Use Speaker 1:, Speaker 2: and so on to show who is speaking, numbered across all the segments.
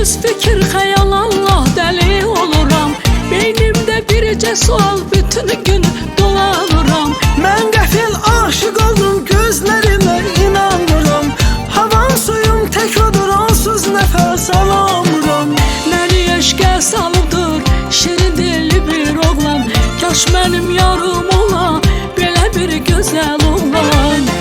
Speaker 1: Öz fikir hayal Allah deli oluram. Beynimdə bircə sual bütün gün dolanuram
Speaker 2: Mən qəfil aşık oldum gözlərimə inanıram Havan suyum tək odur onsuz nəfəs alamıram.
Speaker 1: Məni eşqə salıbdır şirin dilli bir oğlan. Kaş mənim yarım ola belə bir gözəl oğlan.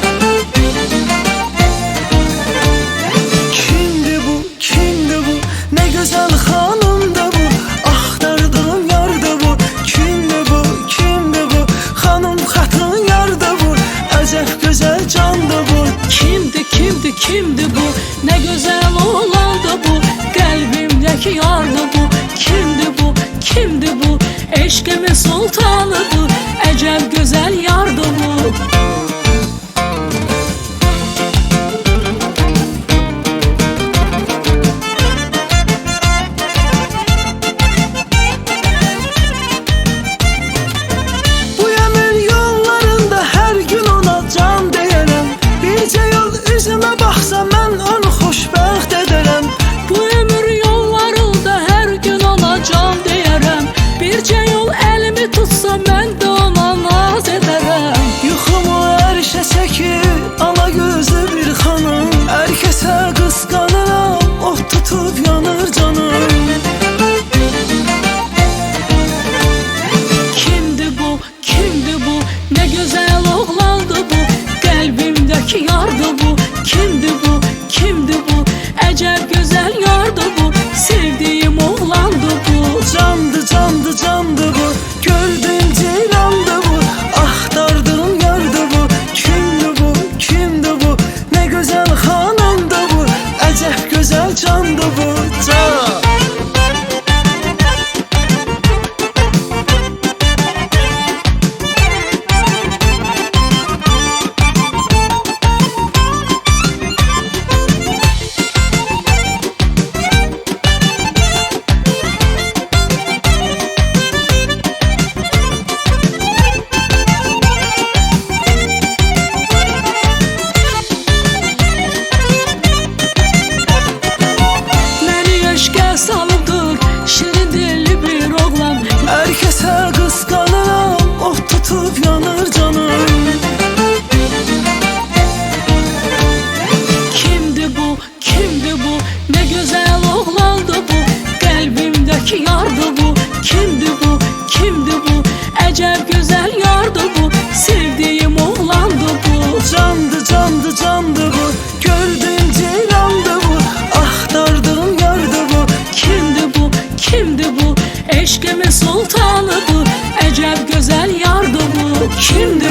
Speaker 2: kimdi bu? Ne güzel
Speaker 1: oğlandı bu Kalbimdeki yardı bu. Kimdi bu kimdi bu? Eşkimin sultanı bu Ecel güzel yardı bu. Acep güzel yordu bu Sevdiğim oğlandı bu.
Speaker 2: Candı candı candı bu Gördün cilandı bu. Ah dardın yardı bu. Kimdi bu kimdi bu? Eşkimin sultanı bu.
Speaker 1: Acep güzel yardı bu. Kimdi